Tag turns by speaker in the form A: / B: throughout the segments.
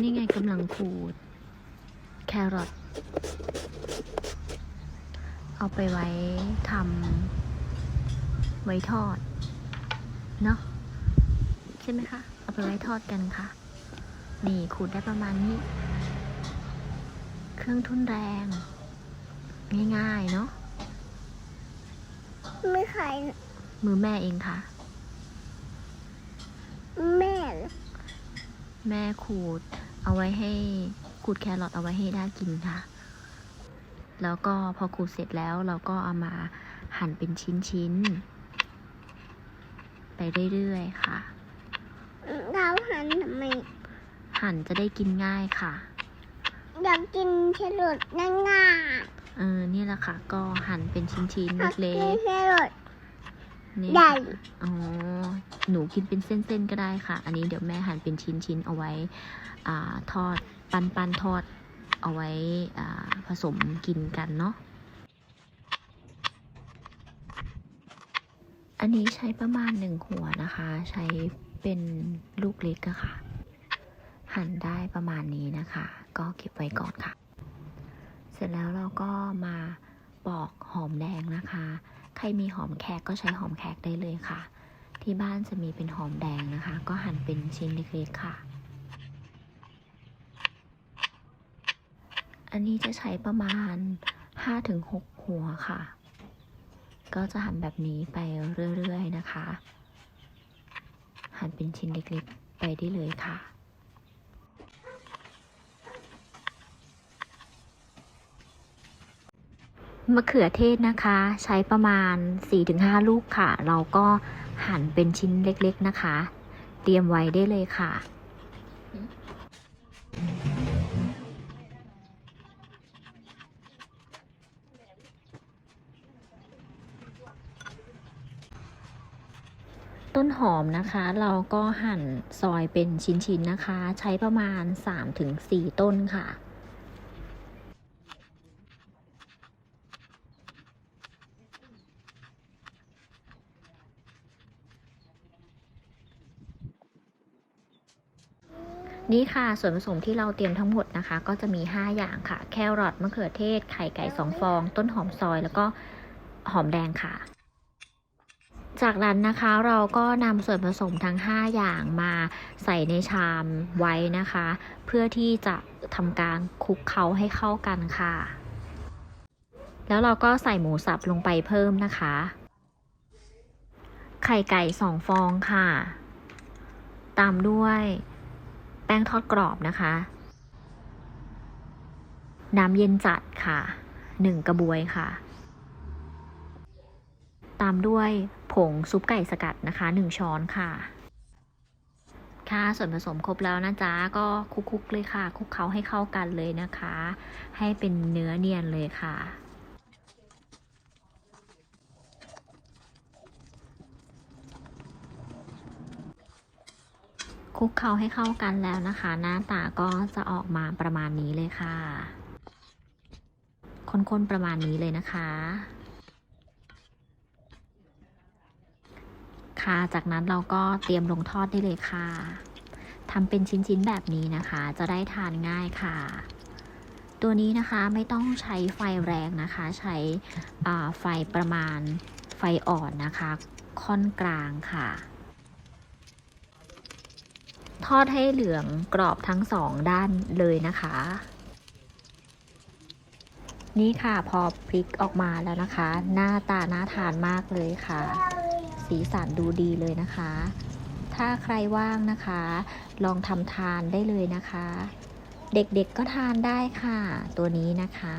A: นี่ไงกำลังขูด แครอทเอาไปไว้ทำไว้ทอด เนาะใช่ไหมคะ เอาไปไว้ทอดกันค่ะ นี่ขูดได้ประมาณนี้ เครื่องทุนแรง ง่ายๆ เนาะ
B: ไม่ใคร
A: มือแม่เองค่ะ
B: แม่
A: แม่ขูด เอาไว้ให้ขูดแครอทเอาไว้ให้ได้กินค่ะ แล้วก็พอขูดเสร็จแล้วเราก็เอามาหั่นเป็นชิ้นๆ ไปเรื่อยๆค่ะ
B: เราหันทำไม
A: หั่นจะได้กินง่ายค่ะ
B: อยากกินแครอทง่าย
A: เออนี่แหละค่ะ ก็หั่นเป็นชิ้น
B: ๆ
A: ๆ
B: อยาก
A: เล็
B: กิน
A: ก
B: แครอท
A: ๆ นี่
B: ใหญ่
A: ค่ะอ๋อ หนูกินเป็นเส้นๆก็ได้ค่ะ อันนี้เดี๋ยวแม่หั่นเป็นชิ้นๆเอาไว้อ่าทอดปันๆทอดเอาไว้อ่าผสมกินกันเนาะ อันนี้ใช้ประมาณหนึ่งหัวนะคะ ใช้เป็นลูกเล็กอะค่ะ หั่นได้ประมาณนี้นะคะ ก็เก็บไว้ก่อนค่ะ เสร็จแล้วเราก็มาปอกหอมแดงนะคะ ใครมีหอมแขกก็ใช้หอมแขกได้เลยค่ะ ที่บ้านจะมีเป็นหอมแดงนะคะ ก็หั่นเป็นชิ้นเล็กๆค่ะ อันนี้จะใช้ประมาณ 5-6 หัวค่ะ ก็จะหั่นแบบนี้ไปเรื่อยๆนะคะ หั่นเป็นชิ้นเล็กๆไปได้เลยค่ะ มะเขือเทศนะคะ ใช้ประมาณ 4-5 ลูกค่ะ เราก็หั่นเป็นชิ้นเล็กๆนะคะ เตรียมไว้ได้เลยค่ะ ต้นหอมนะคะ เราก็หั่นซอยเป็นชิ้นๆนะคะ ใช้ประมาณ 3-4 ต้นค่ะ นี่ค่ะส่วนผสมที่เราเตรียมทั้งหมดนะคะ ก็จะมี 5 อย่างค่ะ แครอทมะเขือเทศ ไข่ไก่2ฟอง ต้นหอมซอย แล้วก็หอมแดงค่ะ จากนั้นนะคะเราก็นำส่วนผสมทั้ง 5 อย่างมาใส่ในชามไว้นะคะ เพื่อที่จะทำการคลุกเคล้าให้เข้ากันค่ะ แล้วเราก็ใส่หมูสับลงไปเพิ่มนะคะ ไข่ไก่2ฟองค่ะ ตามด้วย แป้งทอดกรอบนะคะ น้ำเย็นจัดค่ะ 1 กระบวยค่ะ ตามด้วยผงซุปไก่สกัดนะคะ 1 ช้อนค่ะ ค่ะส่วนผสมครบแล้วนะจ๊ะ ก็คุกๆเลยค่ะ คุกเคล้าให้เข้ากันเลยนะคะ ให้เป็นเนื้อเนียนเลยค่ะ คลุกเคล้าให้เข้ากันแล้วนะคะ หน้าตาก็จะออกมาประมาณนี้เลยค่ะ คนๆประมาณนี้เลยนะคะ ค่ะจากนั้นเราก็เตรียมลงทอดได้เลยค่ะทำเป็นชิ้นๆแบบนี้นะคะ จะได้ทานง่ายค่ะ ตัวนี้นะคะไม่ต้องใช้ไฟแรงนะคะ ใช้ไฟประมาณไฟอ่อนนะคะ ค่อนกลางค่ะ ทอดให้เหลืองกรอบทั้งสองด้านเลยนะคะ นี่ค่ะพอพลิกออกมาแล้วนะคะ หน้าตาน่าทานมากเลยค่ะ สีสันดูดีเลยนะคะ ถ้าใครว่างนะคะ ลองทำทานได้เลยนะคะ เด็กๆก็ทานได้ค่ะ ตัวนี้นะคะ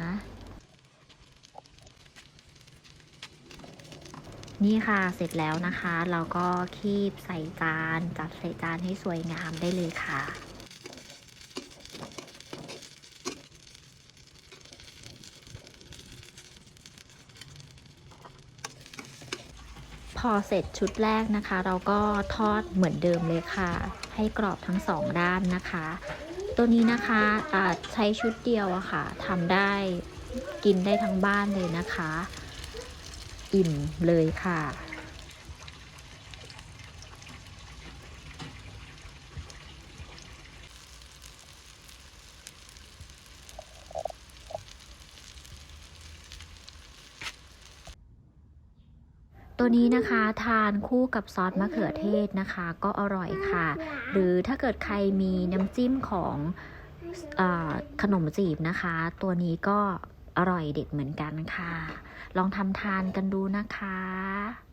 A: นี่ค่ะเสร็จแล้วนะคะ เราก็คีบใส่จานจัดใส่จานให้สวยงามได้เลยค่ะพอเสร็จชุดแรกนะคะ เราก็ทอดเหมือนเดิมเลยค่ะ ให้กรอบทั้งสองด้านนะคะ ตัวนี้นะคะใช้ชุดเดียวอะค่ะทำได้กินได้ทั้งบ้านเลยนะคะ อิ่มเลยค่ะตัวนี้นะคะทานคู่กับซอสมะเขือเทศนะคะ ก็อร่อยค่ะ หรือถ้าเกิดใครมีน้ำจิ้มของอขนมจีบนะคะ ตัวนี้ก็ อร่อยเด็ดเหมือนกันค่ะ ลองทำทานกันดูนะคะ